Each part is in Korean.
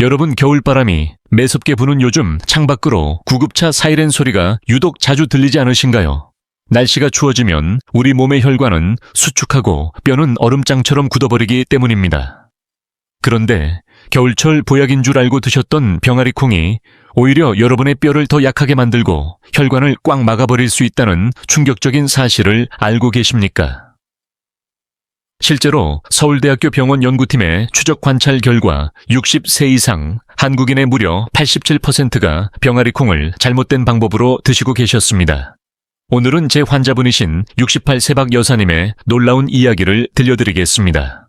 여러분 겨울바람이 매섭게 부는 요즘 창밖으로 구급차 사이렌 소리가 유독 자주 들리지 않으신가요? 날씨가 추워지면 우리 몸의 혈관은 수축하고 뼈는 얼음장처럼 굳어버리기 때문입니다. 그런데 겨울철 보약인 줄 알고 드셨던 병아리 콩이 오히려 여러분의 뼈를 더 약하게 만들고 혈관을 꽉 막아버릴 수 있다는 충격적인 사실을 알고 계십니까? 실제로 서울대학교 병원 연구팀의 추적 관찰 결과 60세 이상 한국인의 무려 87%가 병아리 콩을 잘못된 방법으로 드시고 계셨습니다. 오늘은 제 환자분이신 68세 박 여사님의 놀라운 이야기를 들려드리겠습니다.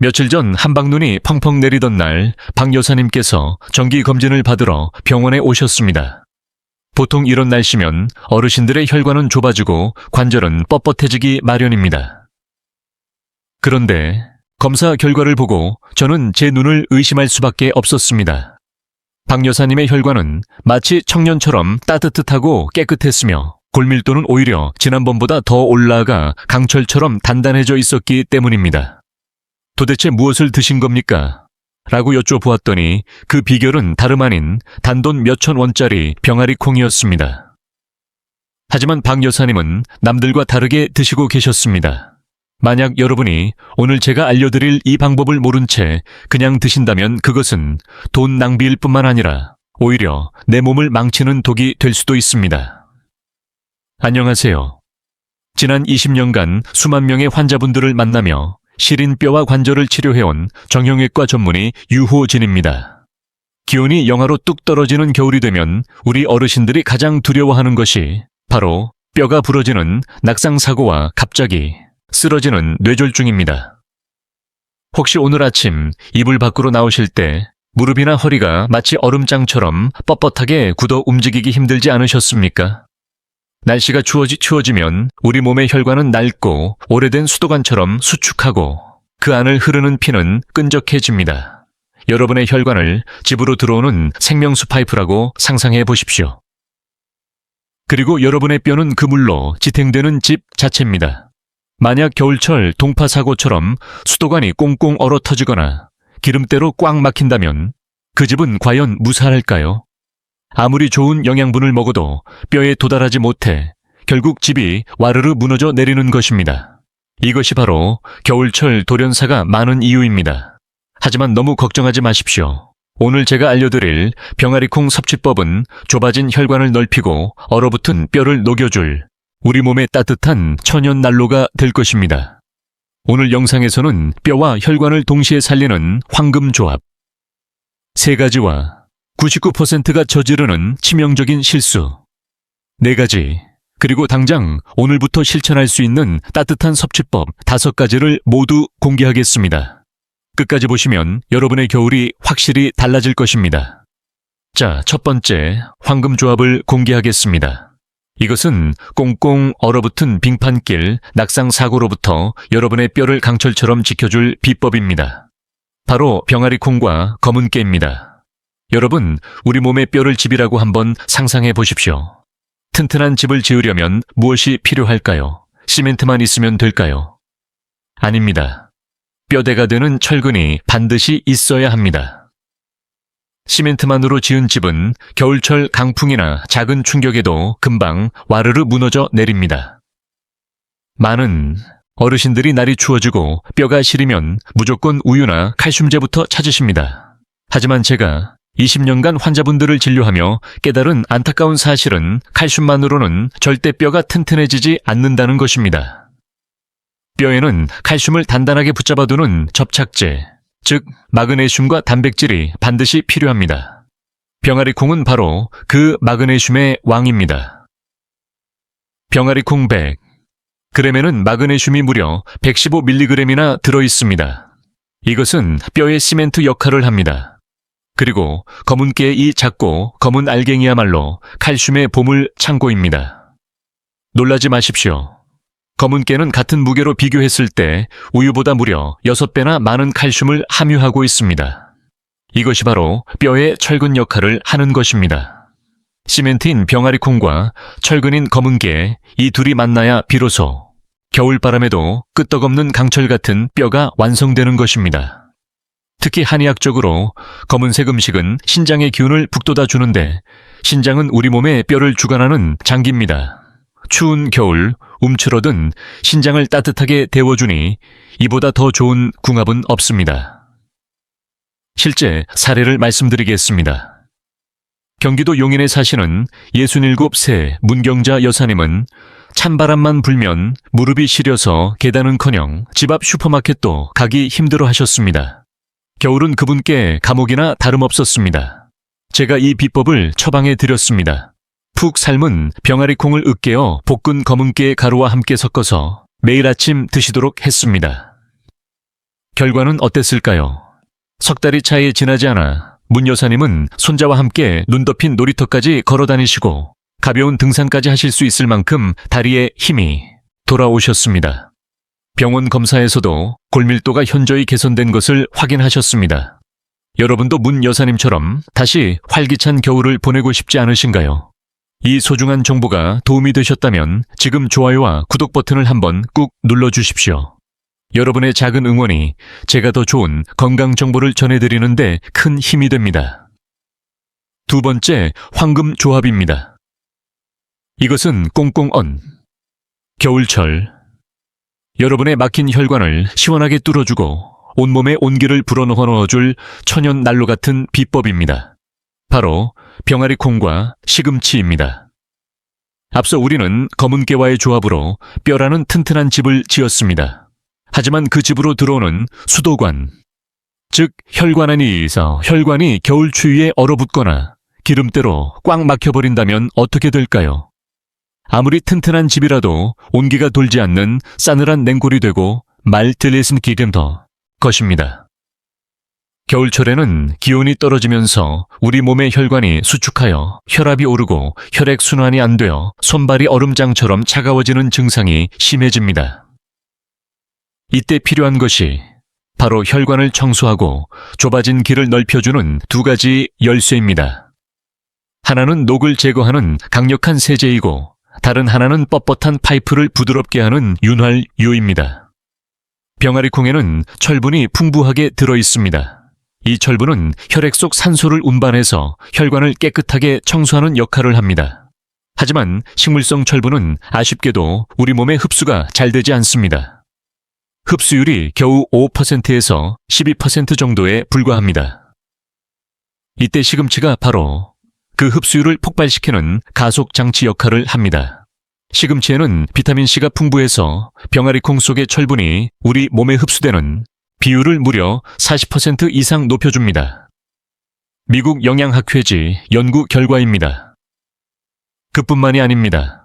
며칠 전 한방눈이 펑펑 내리던 날 박 여사님께서 정기 검진을 받으러 병원에 오셨습니다. 보통 이런 날씨면 어르신들의 혈관은 좁아지고 관절은 뻣뻣해지기 마련입니다. 그런데 검사 결과를 보고 저는 제 눈을 의심할 수밖에 없었습니다. 박 여사님의 혈관은 마치 청년처럼 따뜻하고 깨끗했으며 골밀도는 오히려 지난번보다 더 올라가 강철처럼 단단해져 있었기 때문입니다. 도대체 무엇을 드신 겁니까? 라고 여쭤보았더니 그 비결은 다름 아닌 단돈 몇천 원짜리 병아리 콩이었습니다. 하지만 박 여사님은 남들과 다르게 드시고 계셨습니다. 만약 여러분이 오늘 제가 알려드릴 이 방법을 모른 채 그냥 드신다면 그것은 돈 낭비일 뿐만 아니라 오히려 내 몸을 망치는 독이 될 수도 있습니다. 안녕하세요. 지난 20년간 수만 명의 환자분들을 만나며 시린 뼈와 관절을 치료해온 정형외과 전문의 유호진입니다. 기온이 영하로 뚝 떨어지는 겨울이 되면 우리 어르신들이 가장 두려워하는 것이 바로 뼈가 부러지는 낙상사고와 갑자기 쓰러지는 뇌졸중입니다. 혹시 오늘 아침 이불 밖으로 나오실 때 무릎이나 허리가 마치 얼음장처럼 뻣뻣하게 굳어 움직이기 힘들지 않으셨습니까? 날씨가 추워지, 추워지면 우리 몸의 혈관은 낡고 오래된 수도관처럼 수축하고 그 안을 흐르는 피는 끈적해집니다. 여러분의 혈관을 집으로 들어오는 생명수 파이프라고 상상해 보십시오. 그리고 여러분의 뼈는 그물로 지탱되는 집 자체입니다. 만약 겨울철 동파 사고처럼 수도관이 꽁꽁 얼어 터지거나 기름때로 꽉 막힌다면 그 집은 과연 무사할까요? 아무리 좋은 영양분을 먹어도 뼈에 도달하지 못해 결국 집이 와르르 무너져 내리는 것입니다. 이것이 바로 겨울철 돌연사가 많은 이유입니다. 하지만 너무 걱정하지 마십시오. 오늘 제가 알려드릴 병아리콩 섭취법은 좁아진 혈관을 넓히고 얼어붙은 뼈를 녹여줄 우리 몸의 따뜻한 천연 난로가 될 것입니다. 오늘 영상에서는 뼈와 혈관을 동시에 살리는 황금 조합. 세 가지와 99%가 저지르는 치명적인 실수. 네 가지. 그리고 당장 오늘부터 실천할 수 있는 따뜻한 섭취법 다섯 가지를 모두 공개하겠습니다. 끝까지 보시면 여러분의 겨울이 확실히 달라질 것입니다. 자, 첫 번째, 황금 조합을 공개하겠습니다. 이것은 꽁꽁 얼어붙은 빙판길 낙상 사고로부터 여러분의 뼈를 강철처럼 지켜줄 비법입니다. 바로 병아리 콩과 검은 깨입니다. 여러분, 우리 몸의 뼈를 집이라고 한번 상상해 보십시오. 튼튼한 집을 지으려면 무엇이 필요할까요? 시멘트만 있으면 될까요? 아닙니다. 뼈대가 되는 철근이 반드시 있어야 합니다. 시멘트만으로 지은 집은 겨울철 강풍이나 작은 충격에도 금방 와르르 무너져 내립니다. 많은 어르신들이 날이 추워지고 뼈가 시리면 무조건 우유나 칼슘제부터 찾으십니다. 하지만 제가 20년간 환자분들을 진료하며 깨달은 안타까운 사실은 칼슘만으로는 절대 뼈가 튼튼해지지 않는다는 것입니다. 뼈에는 칼슘을 단단하게 붙잡아두는 접착제, 즉 마그네슘과 단백질이 반드시 필요합니다. 병아리콩은 바로 그 마그네슘의 왕입니다. 병아리콩 100 그램에는 마그네슘이 무려 115mg이나 들어 있습니다. 이것은 뼈의 시멘트 역할을 합니다. 그리고 검은 깨의 이 작고 검은 알갱이야말로 칼슘의 보물 창고입니다. 놀라지 마십시오. 검은 깨는 같은 무게로 비교했을 때 우유보다 무려 6배나 많은 칼슘을 함유하고 있습니다. 이것이 바로 뼈의 철근 역할을 하는 것입니다. 시멘트인 병아리콩과 철근인 검은 게이 둘이 만나야 비로소 겨울바람에도 끄떡없는 강철 같은 뼈가 완성되는 것입니다. 특히 한의학적으로 검은색 음식은 신장의 기운을 북돋아 주는데 신장은 우리 몸의 뼈를 주관하는 장기입니다. 추운 겨울 움츠러든 신장을 따뜻하게 데워주니 이보다 더 좋은 궁합은 없습니다. 실제 사례를 말씀드리겠습니다. 경기도 용인에 사시는 67세 문경자 여사님은 찬바람만 불면 무릎이 시려서 계단은커녕 집 앞 슈퍼마켓도 가기 힘들어 하셨습니다. 겨울은 그분께 감옥이나 다름없었습니다. 제가 이 비법을 처방해 드렸습니다. 푹 삶은 병아리 콩을 으깨어 볶은 검은깨 가루와 함께 섞어서 매일 아침 드시도록 했습니다. 결과는 어땠을까요? 석 달이 차이 지나지 않아 문 여사님은 손자와 함께 눈 덮인 놀이터까지 걸어 다니시고 가벼운 등산까지 하실 수 있을 만큼 다리에 힘이 돌아오셨습니다. 병원 검사에서도 골밀도가 현저히 개선된 것을 확인하셨습니다. 여러분도 문 여사님처럼 다시 활기찬 겨울을 보내고 싶지 않으신가요? 이 소중한 정보가 도움이 되셨다면 지금 좋아요와 구독 버튼을 한번 꾹 눌러주십시오. 여러분의 작은 응원이 제가 더 좋은 건강 정보를 전해드리는데 큰 힘이 됩니다. 두 번째, 황금 조합입니다. 이것은 꽁꽁언. 겨울철. 여러분의 막힌 혈관을 시원하게 뚫어주고 온몸에 온기를 불어넣어 넣어줄 천연 난로 같은 비법입니다. 바로 병아리 콩과 시금치입니다. 앞서 우리는 검은깨와의 조합으로 뼈라는 튼튼한 집을 지었습니다. 하지만 그 집으로 들어오는 수도관, 즉 혈관 안에서 혈관이 겨울 추위에 얼어붙거나 기름때로 꽉 막혀버린다면 어떻게 될까요? 아무리 튼튼한 집이라도 온기가 돌지 않는 싸늘한 냉골이 되고 말 들리슨 기름더 것입니다. 겨울철에는 기온이 떨어지면서 우리 몸의 혈관이 수축하여 혈압이 오르고 혈액 순환이 안 되어 손발이 얼음장처럼 차가워지는 증상이 심해집니다. 이때 필요한 것이 바로 혈관을 청소하고 좁아진 길을 넓혀주는 두 가지 열쇠입니다. 하나는 녹을 제거하는 강력한 세제이고 다른 하나는 뻣뻣한 파이프를 부드럽게 하는 윤활유입니다. 병아리 콩에는 철분이 풍부하게 들어 있습니다. 이 철분은 혈액 속 산소를 운반해서 혈관을 깨끗하게 청소하는 역할을 합니다. 하지만 식물성 철분은 아쉽게도 우리 몸에 흡수가 잘 되지 않습니다. 흡수율이 겨우 5%에서 12% 정도에 불과합니다. 이때 시금치가 바로 그 흡수율을 폭발시키는 가속 장치 역할을 합니다. 시금치에는 비타민C가 풍부해서 병아리 콩 속의 철분이 우리 몸에 흡수되는 비율을 무려 40% 이상 높여줍니다. 미국 영양학회지 연구 결과입니다. 그뿐만이 아닙니다.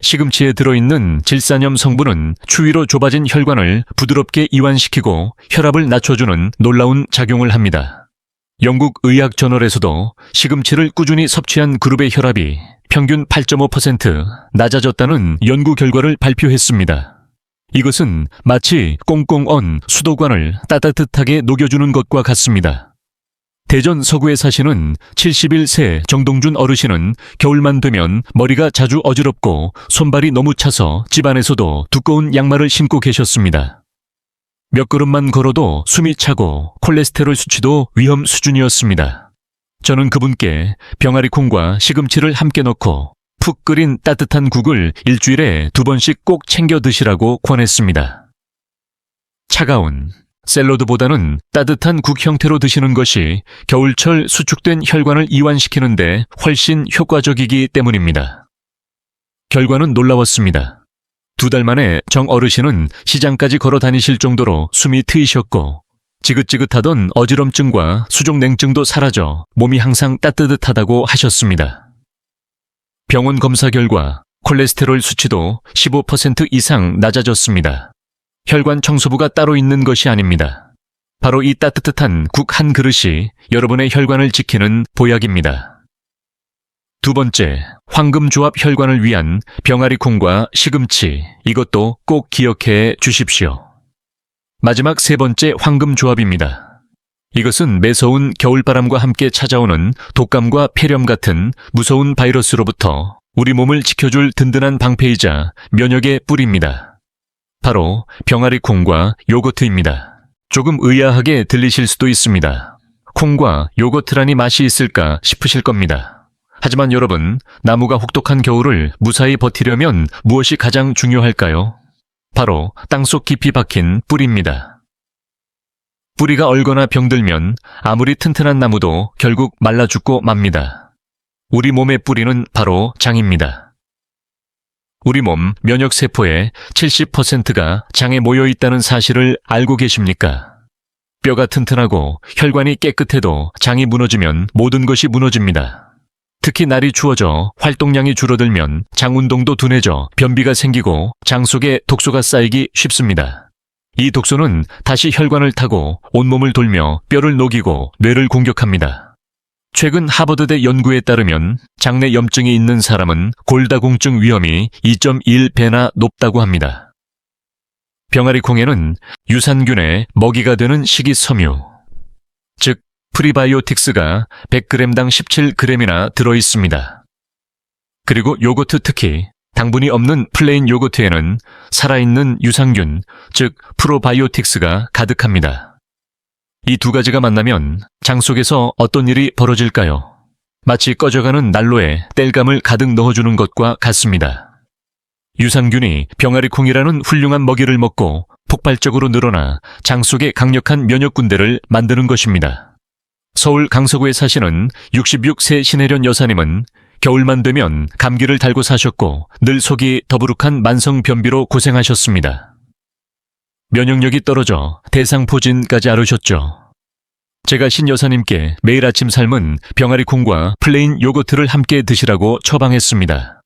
시금치에 들어있는 질산염 성분은 추위로 좁아진 혈관을 부드럽게 이완시키고 혈압을 낮춰주는 놀라운 작용을 합니다. 영국 의학 저널에서도 시금치를 꾸준히 섭취한 그룹의 혈압이 평균 8.5% 낮아졌다는 연구 결과를 발표했습니다. 이것은 마치 꽁꽁 언 수도관을 따뜻하게 녹여주는 것과 같습니다. 대전 서구에 사시는 71세 정동준 어르신은 겨울만 되면 머리가 자주 어지럽고 손발이 너무 차서 집안에서도 두꺼운 양말을 신고 계셨습니다. 몇 걸음만 걸어도 숨이 차고 콜레스테롤 수치도 위험 수준이었습니다. 저는 그분께 병아리 콩과 시금치를 함께 넣고 푹 끓인 따뜻한 국을 일주일에 두 번씩 꼭 챙겨 드시라고 권했습니다. 차가운 샐러드보다는 따뜻한 국 형태로 드시는 것이 겨울철 수축된 혈관을 이완시키는데 훨씬 효과적이기 때문입니다. 결과는 놀라웠습니다. 두 달 만에 정 어르신은 시장까지 걸어 다니실 정도로 숨이 트이셨고 지긋지긋하던 어지럼증과 수족냉증도 사라져 몸이 항상 따뜻하다고 하셨습니다. 병원 검사 결과 콜레스테롤 수치도 15% 이상 낮아졌습니다. 혈관 청소부가 따로 있는 것이 아닙니다. 바로 이 따뜻한 국 한 그릇이 여러분의 혈관을 지키는 보약입니다. 두 번째, 황금조합 혈관을 위한 병아리 콩과 시금치, 이것도 꼭 기억해 주십시오. 마지막 세 번째 황금조합입니다. 이것은 매서운 겨울바람과 함께 찾아오는 독감과 폐렴 같은 무서운 바이러스로부터 우리 몸을 지켜줄 든든한 방패이자 면역의 뿌리입니다. 바로 병아리 콩과 요거트입니다. 조금 의아하게 들리실 수도 있습니다. 콩과 요거트라니 맛이 있을까 싶으실 겁니다. 하지만 여러분, 나무가 혹독한 겨울을 무사히 버티려면 무엇이 가장 중요할까요? 바로 땅속 깊이 박힌 뿌리입니다. 뿌리가 얼거나 병들면 아무리 튼튼한 나무도 결국 말라 죽고 맙니다. 우리 몸의 뿌리는 바로 장입니다. 우리 몸 면역세포의 70%가 장에 모여 있다는 사실을 알고 계십니까? 뼈가 튼튼하고 혈관이 깨끗해도 장이 무너지면 모든 것이 무너집니다. 특히 날이 추워져 활동량이 줄어들면 장 운동도 둔해져 변비가 생기고 장 속에 독소가 쌓이기 쉽습니다. 이 독소는 다시 혈관을 타고 온몸을 돌며 뼈를 녹이고 뇌를 공격합니다. 최근 하버드대 연구에 따르면 장내 염증이 있는 사람은 골다공증 위험이 2.1배나 높다고 합니다. 병아리 콩에는 유산균의 먹이가 되는 식이섬유, 즉 프리바이오틱스가 100g당 17g이나 들어 있습니다. 그리고 요거트 특히 당분이 없는 플레인 요거트에는 살아있는 유산균, 즉 프로바이오틱스가 가득합니다. 이 두 가지가 만나면 장 속에서 어떤 일이 벌어질까요? 마치 꺼져가는 난로에 땔감을 가득 넣어주는 것과 같습니다. 유산균이 병아리 콩이라는 훌륭한 먹이를 먹고 폭발적으로 늘어나 장 속에 강력한 면역군대를 만드는 것입니다. 서울 강서구에 사시는 66세 신혜련 여사님은 겨울만 되면 감기를 달고 사셨고 늘 속이 더부룩한 만성 변비로 고생하셨습니다. 면역력이 떨어져 대상포진까지 앓으셨죠. 제가 신 여사님께 매일 아침 삶은 병아리 콩과 플레인 요거트를 함께 드시라고 처방했습니다.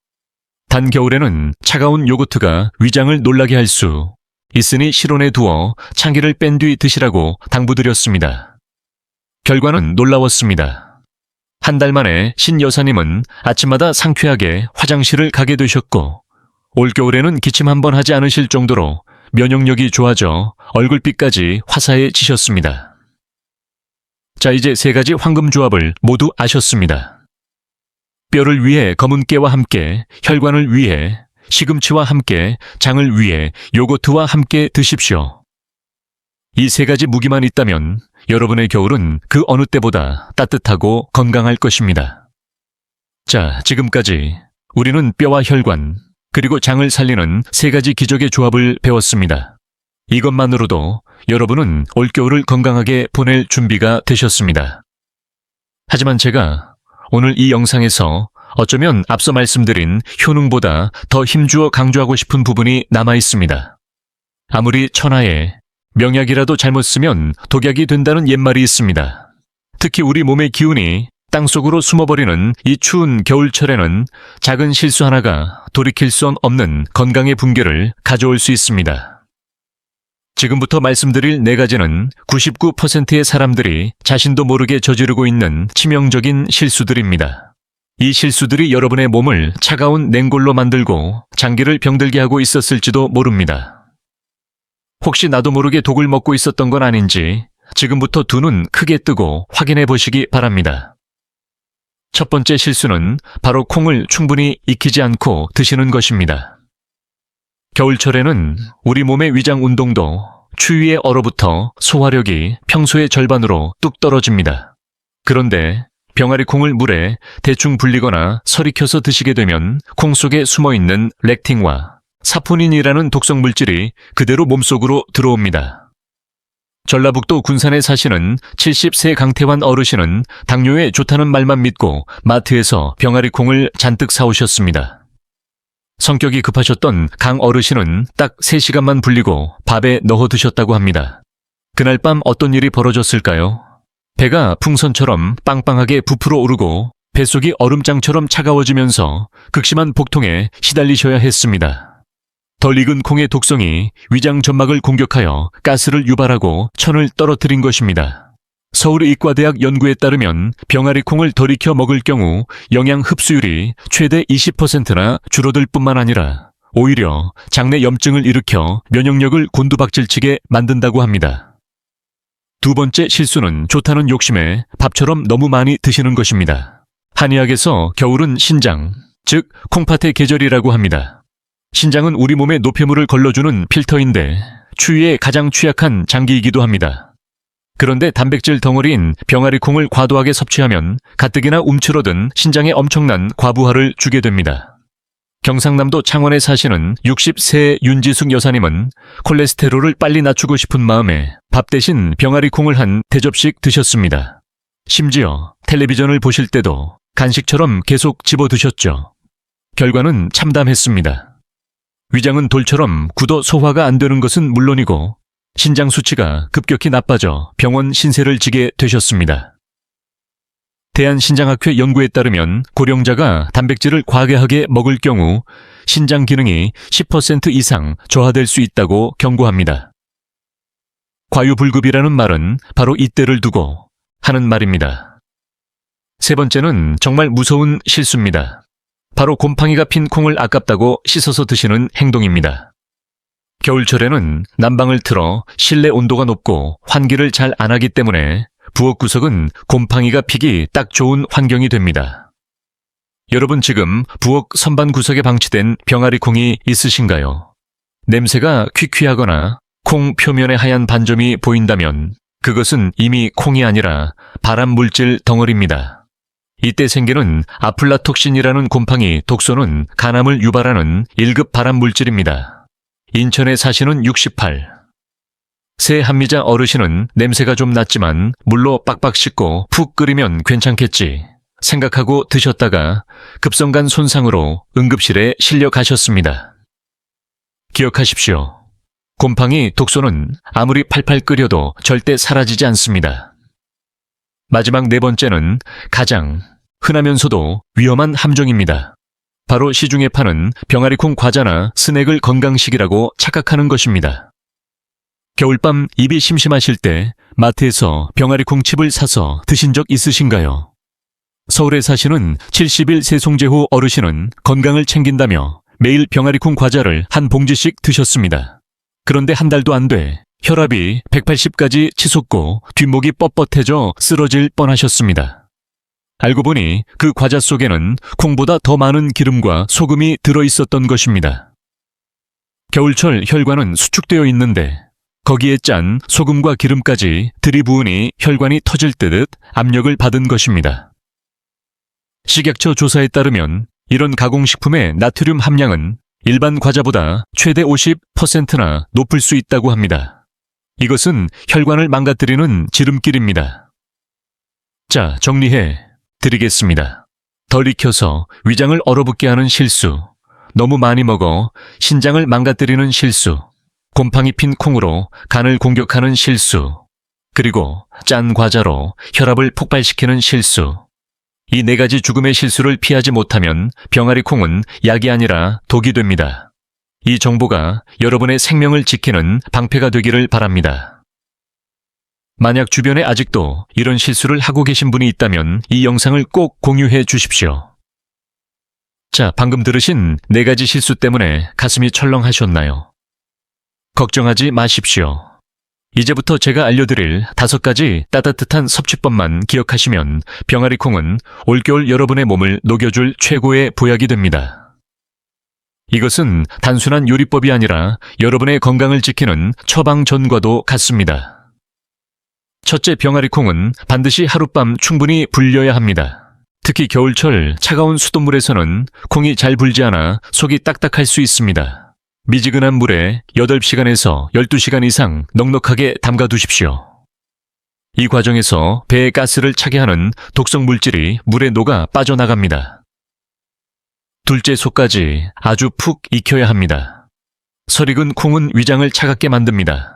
단 겨울에는 차가운 요거트가 위장을 놀라게 할 수 있으니 실온에 두어 창기를 뺀 뒤 드시라고 당부드렸습니다. 결과는 놀라웠습니다. 한 달 만에 신 여사님은 아침마다 상쾌하게 화장실을 가게 되셨고 올겨울에는 기침 한 번 하지 않으실 정도로 면역력이 좋아져 얼굴빛까지 화사해지셨습니다. 자, 이제 세 가지 황금 조합을 모두 아셨습니다. 뼈를 위해 검은 깨와 함께, 혈관을 위해, 시금치와 함께, 장을 위해, 요거트와 함께 드십시오. 이 세 가지 무기만 있다면 여러분의 겨울은 그 어느 때보다 따뜻하고 건강할 것입니다. 자, 지금까지 우리는 뼈와 혈관, 그리고 장을 살리는 세 가지 기적의 조합을 배웠습니다. 이것만으로도 여러분은 올겨울을 건강하게 보낼 준비가 되셨습니다. 하지만 제가 오늘 이 영상에서 어쩌면 앞서 말씀드린 효능보다 더 힘주어 강조하고 싶은 부분이 남아 있습니다. 아무리 천하에 명약이라도 잘못 쓰면 독약이 된다는 옛말이 있습니다. 특히 우리 몸의 기운이 땅속으로 숨어버리는 이 추운 겨울철에는 작은 실수 하나가 돌이킬 수 없는 건강의 붕괴를 가져올 수 있습니다. 지금부터 말씀드릴 네 가지는 99%의 사람들이 자신도 모르게 저지르고 있는 치명적인 실수들입니다. 이 실수들이 여러분의 몸을 차가운 냉골로 만들고 장기를 병들게 하고 있었을지도 모릅니다. 혹시 나도 모르게 독을 먹고 있었던 건 아닌지 지금부터 두 눈 크게 뜨고 확인해 보시기 바랍니다. 첫 번째 실수는 바로 콩을 충분히 익히지 않고 드시는 것입니다. 겨울철에는 우리 몸의 위장 운동도 추위에 얼어붙어 소화력이 평소의 절반으로 뚝 떨어집니다. 그런데 병아리 콩을 물에 대충 불리거나 설익혀서 드시게 되면 콩 속에 숨어 있는 렉틴과 사포닌이라는 독성 물질이 그대로 몸속으로 들어옵니다. 전라북도 군산에 사시는 70세 강태환 어르신은 당뇨에 좋다는 말만 믿고 마트에서 병아리 콩을 잔뜩 사오셨습니다. 성격이 급하셨던 강 어르신은 딱 3시간만 불리고 밥에 넣어 드셨다고 합니다. 그날 밤 어떤 일이 벌어졌을까요? 배가 풍선처럼 빵빵하게 부풀어 오르고 뱃속이 얼음장처럼 차가워지면서 극심한 복통에 시달리셔야 했습니다. 덜 익은 콩의 독성이 위장 점막을 공격하여 가스를 유발하고 천을 떨어뜨린 것입니다. 서울 의과대학 연구에 따르면 병아리 콩을 덜 익혀 먹을 경우 영양 흡수율이 최대 20%나 줄어들 뿐만 아니라 오히려 장내 염증을 일으켜 면역력을 곤두박질치게 만든다고 합니다. 두 번째 실수는 좋다는 욕심에 밥처럼 너무 많이 드시는 것입니다. 한의학에서 겨울은 신장, 즉 콩팥의 계절이라고 합니다. 신장은 우리 몸에 노폐물을 걸러주는 필터인데 추위에 가장 취약한 장기이기도 합니다. 그런데 단백질 덩어리인 병아리 콩을 과도하게 섭취하면 가뜩이나 움츠러든 신장에 엄청난 과부하를 주게 됩니다. 경상남도 창원에 사시는 60세 윤지숙 여사님은 콜레스테롤을 빨리 낮추고 싶은 마음에 밥 대신 병아리 콩을 한 대접씩 드셨습니다. 심지어 텔레비전을 보실 때도 간식처럼 계속 집어 드셨죠. 결과는 참담했습니다. 위장은 돌처럼 굳어 소화가 안 되는 것은 물론이고 신장 수치가 급격히 나빠져 병원 신세를 지게 되셨습니다. 대한신장학회 연구에 따르면 고령자가 단백질을 과하게 먹을 경우 신장 기능이 10% 이상 저하될 수 있다고 경고합니다. 과유불급이라는 말은 바로 이때를 두고 하는 말입니다. 세 번째는 정말 무서운 실수입니다. 바로 곰팡이가 핀 콩을 아깝다고 씻어서 드시는 행동입니다. 겨울철에는 난방을 틀어 실내 온도가 높고 환기를 잘 안 하기 때문에 부엌 구석은 곰팡이가 피기 딱 좋은 환경이 됩니다. 여러분 지금 부엌 선반 구석에 방치된 병아리 콩이 있으신가요? 냄새가 퀴퀴하거나 콩 표면에 하얀 반점이 보인다면 그것은 이미 콩이 아니라 발암 물질 덩어리입니다. 이때 생기는 아플라톡신이라는 곰팡이 독소는 간암을 유발하는 1급 발암 물질입니다. 인천에 사시는 68. 새 한미자 어르신은 냄새가 좀 났지만 물로 빡빡 씻고 푹 끓이면 괜찮겠지 생각하고 드셨다가 급성간 손상으로 응급실에 실려 가셨습니다. 기억하십시오. 곰팡이 독소는 아무리 팔팔 끓여도 절대 사라지지 않습니다. 마지막 네 번째는 가장 흔하면서도 위험한 함정입니다. 바로 시중에 파는 병아리콩 과자나 스낵을 건강식이라고 착각하는 것입니다. 겨울밤 입이 심심하실 때 마트에서 병아리콩 칩을 사서 드신 적 있으신가요? 서울에 사시는 70일 세송제후 어르신은 건강을 챙긴다며 매일 병아리콩 과자를 한 봉지씩 드셨습니다. 그런데 한 달도 안 돼 혈압이 180까지 치솟고 뒷목이 뻣뻣해져 쓰러질 뻔하셨습니다. 알고 보니 그 과자 속에는 콩보다 더 많은 기름과 소금이 들어 있었던 것입니다. 겨울철 혈관은 수축되어 있는데 거기에 짠 소금과 기름까지 들이부으니 혈관이 터질 듯 압력을 받은 것입니다. 식약처 조사에 따르면 이런 가공식품의 나트륨 함량은 일반 과자보다 최대 50%나 높을 수 있다고 합니다. 이것은 혈관을 망가뜨리는 지름길입니다. 자, 정리해 드리겠습니다. 덜 익혀서 위장을 얼어붙게 하는 실수, 너무 많이 먹어 신장을 망가뜨리는 실수, 곰팡이 핀 콩으로 간을 공격하는 실수, 그리고 짠 과자로 혈압을 폭발시키는 실수. 이 네 가지 죽음의 실수를 피하지 못하면 병아리 콩은 약이 아니라 독이 됩니다. 이 정보가 여러분의 생명을 지키는 방패가 되기를 바랍니다. 만약 주변에 아직도 이런 실수를 하고 계신 분이 있다면 이 영상을 꼭 공유해 주십시오. 자, 방금 들으신 네 가지 실수 때문에 가슴이 철렁하셨나요? 걱정하지 마십시오. 이제부터 제가 알려드릴 다섯 가지 따뜻한 섭취법만 기억하시면 병아리 콩은 올겨울 여러분의 몸을 녹여줄 최고의 보약이 됩니다. 이것은 단순한 요리법이 아니라 여러분의 건강을 지키는 처방 전과도 같습니다. 첫째 병아리 콩은 반드시 하룻밤 충분히 불려야 합니다. 특히 겨울철 차가운 수돗물에서는 콩이 잘 불지 않아 속이 딱딱할 수 있습니다. 미지근한 물에 8시간에서 12시간 이상 넉넉하게 담가 두십시오. 이 과정에서 배에 가스를 차게 하는 독성 물질이 물에 녹아 빠져나갑니다. 둘째 속까지 아주 푹 익혀야 합니다. 설익은 콩은 위장을 차갑게 만듭니다.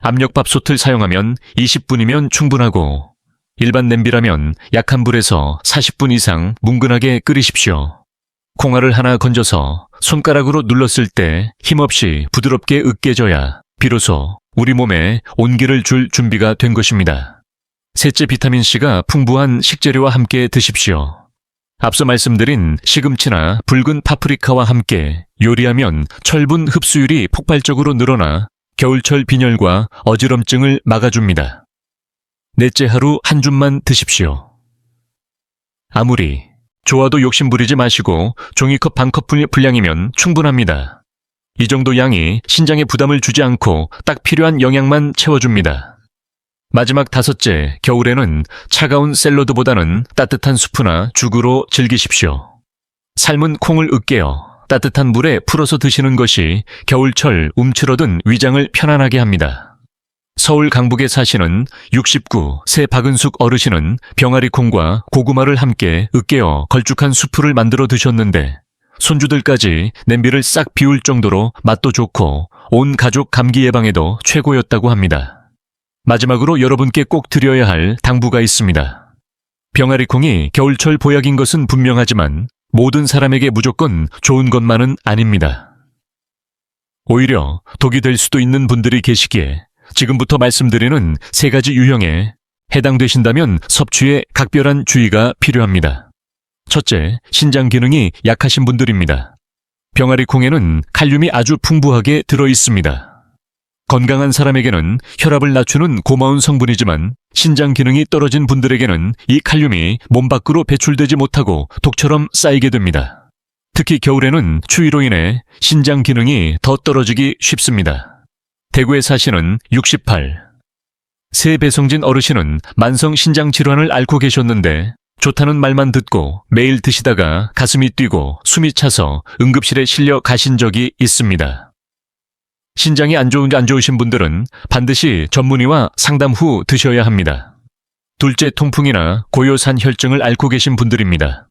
압력밥솥을 사용하면 20분이면 충분하고 일반 냄비라면 약한 불에서 40분 이상 뭉근하게 끓이십시오. 콩알을 하나 건져서 손가락으로 눌렀을 때 힘없이 부드럽게 으깨져야 비로소 우리 몸에 온기를 줄 준비가 된 것입니다. 셋째 비타민C가 풍부한 식재료와 함께 드십시오. 앞서 말씀드린 시금치나 붉은 파프리카와 함께 요리하면 철분 흡수율이 폭발적으로 늘어나 겨울철 빈혈과 어지럼증을 막아줍니다. 넷째 하루 한 줌만 드십시오. 아무리 좋아도 욕심 부리지 마시고 종이컵 반컵 분량이면 충분합니다. 이 정도 양이 신장에 부담을 주지 않고 딱 필요한 영양만 채워줍니다. 마지막 다섯째, 겨울에는 차가운 샐러드보다는 따뜻한 수프나 죽으로 즐기십시오. 삶은 콩을 으깨어 따뜻한 물에 풀어서 드시는 것이 겨울철 움츠러든 위장을 편안하게 합니다. 서울 강북에 사시는 69새 박은숙 어르신은 병아리 콩과 고구마를 함께 으깨어 걸쭉한 수프를 만들어 드셨는데 손주들까지 냄비를 싹 비울 정도로 맛도 좋고 온 가족 감기 예방에도 최고였다고 합니다. 마지막으로 여러분께 꼭 드려야 할 당부가 있습니다. 병아리 콩이 겨울철 보약인 것은 분명하지만 모든 사람에게 무조건 좋은 것만은 아닙니다. 오히려 독이 될 수도 있는 분들이 계시기에 지금부터 말씀드리는 세 가지 유형에 해당되신다면 섭취에 각별한 주의가 필요합니다. 첫째, 신장 기능이 약하신 분들입니다. 병아리 콩에는 칼륨이 아주 풍부하게 들어 있습니다. 건강한 사람에게는 혈압을 낮추는 고마운 성분이지만 신장 기능이 떨어진 분들에게는 이 칼륨이 몸 밖으로 배출되지 못하고 독처럼 쌓이게 됩니다. 특히 겨울에는 추위로 인해 신장 기능이 더 떨어지기 쉽습니다. 대구에 사시는 68. 새 배성진 어르신은 만성 신장 질환을 앓고 계셨는데 좋다는 말만 듣고 매일 드시다가 가슴이 뛰고 숨이 차서 응급실에 실려 가신 적이 있습니다. 신장이 안 좋은 안 좋으신 분들은 반드시 전문의와 상담 후 드셔야 합니다. 둘째 통풍이나 고요산 혈증을 앓고 계신 분들입니다.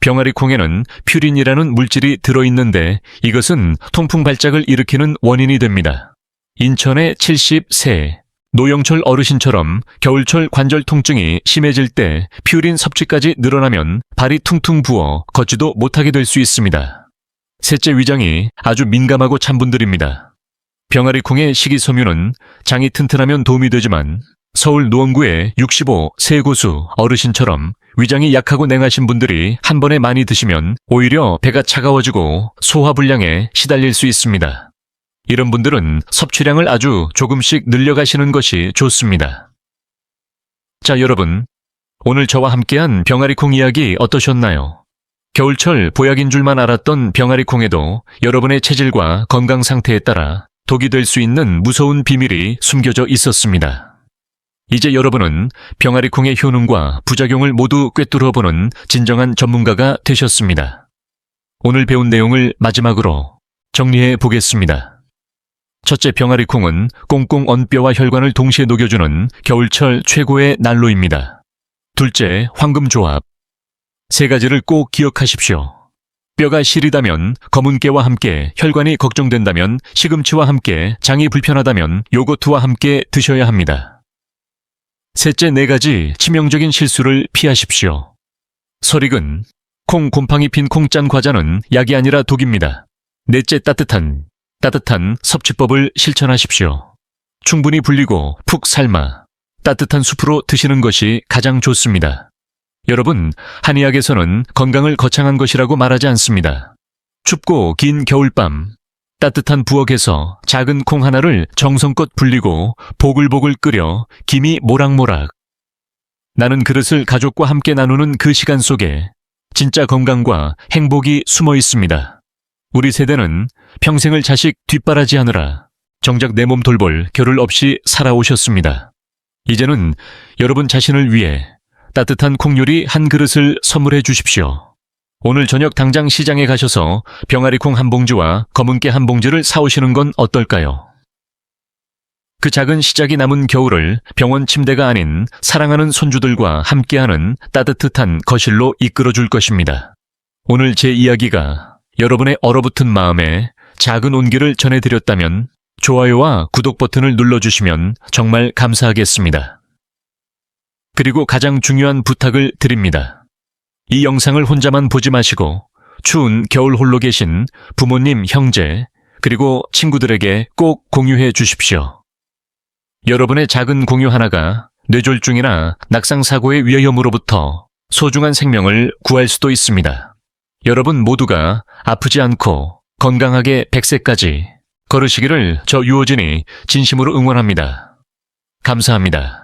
병아리 콩에는 퓨린이라는 물질이 들어있는데 이것은 통풍 발작을 일으키는 원인이 됩니다. 인천의 70세 노영철 어르신처럼 겨울철 관절 통증이 심해질 때 퓨린 섭취까지 늘어나면 발이 퉁퉁 부어 걷지도 못하게 될 수 있습니다. 셋째 위장이 아주 민감하고 찬 분들입니다. 병아리 콩의 식이섬유는 장이 튼튼하면 도움이 되지만 서울 노원구의 65 세고수 어르신처럼 위장이 약하고 냉하신 분들이 한 번에 많이 드시면 오히려 배가 차가워지고 소화불량에 시달릴 수 있습니다. 이런 분들은 섭취량을 아주 조금씩 늘려가시는 것이 좋습니다. 자, 여러분. 오늘 저와 함께한 병아리콩 이야기 어떠셨나요? 겨울철 보약인 줄만 알았던 병아리콩에도 여러분의 체질과 건강 상태에 따라 독이 될 수 있는 무서운 비밀이 숨겨져 있었습니다. 이제 여러분은 병아리콩의 효능과 부작용을 모두 꿰뚫어보는 진정한 전문가가 되셨습니다. 오늘 배운 내용을 마지막으로 정리해 보겠습니다. 첫째 병아리콩은 꽁꽁 언 뼈와 혈관을 동시에 녹여주는 겨울철 최고의 난로입니다. 둘째 황금조합. 세 가지를 꼭 기억하십시오. 뼈가 시리다면 검은 깨와 함께 혈관이 걱정된다면 시금치와 함께 장이 불편하다면 요거트와 함께 드셔야 합니다. 셋째 네 가지 치명적인 실수를 피하십시오. 설익은 콩 곰팡이 핀 콩짠 과자는 약이 아니라 독입니다. 넷째 따뜻한 따뜻한 섭취법을 실천하십시오. 충분히 불리고 푹 삶아 따뜻한 수프로 드시는 것이 가장 좋습니다. 여러분, 한의학에서는 건강을 거창한 것이라고 말하지 않습니다. 춥고 긴 겨울밤, 따뜻한 부엌에서 작은 콩 하나를 정성껏 불리고 보글보글 끓여 김이 모락모락. 나는 그릇을 가족과 함께 나누는 그 시간 속에 진짜 건강과 행복이 숨어 있습니다. 우리 세대는 평생을 자식 뒷바라지 하느라 정작 내 몸 돌볼 겨를 없이 살아오셨습니다. 이제는 여러분 자신을 위해 따뜻한 콩요리 한 그릇을 선물해 주십시오. 오늘 저녁 당장 시장에 가셔서 병아리 콩 한 봉지와 검은깨 한 봉지를 사오시는 건 어떨까요? 그 작은 시작이 남은 겨울을 병원 침대가 아닌 사랑하는 손주들과 함께하는 따뜻한 거실로 이끌어 줄 것입니다. 오늘 제 이야기가 여러분의 얼어붙은 마음에 작은 온기를 전해드렸다면 좋아요와 구독 버튼을 눌러주시면 정말 감사하겠습니다. 그리고 가장 중요한 부탁을 드립니다. 이 영상을 혼자만 보지 마시고 추운 겨울 홀로 계신 부모님, 형제, 그리고 친구들에게 꼭 공유해 주십시오. 여러분의 작은 공유 하나가 뇌졸중이나 낙상사고의 위험으로부터 소중한 생명을 구할 수도 있습니다. 여러분 모두가 아프지 않고 건강하게 100세까지 걸으시기를 저 유호진이 진심으로 응원합니다. 감사합니다.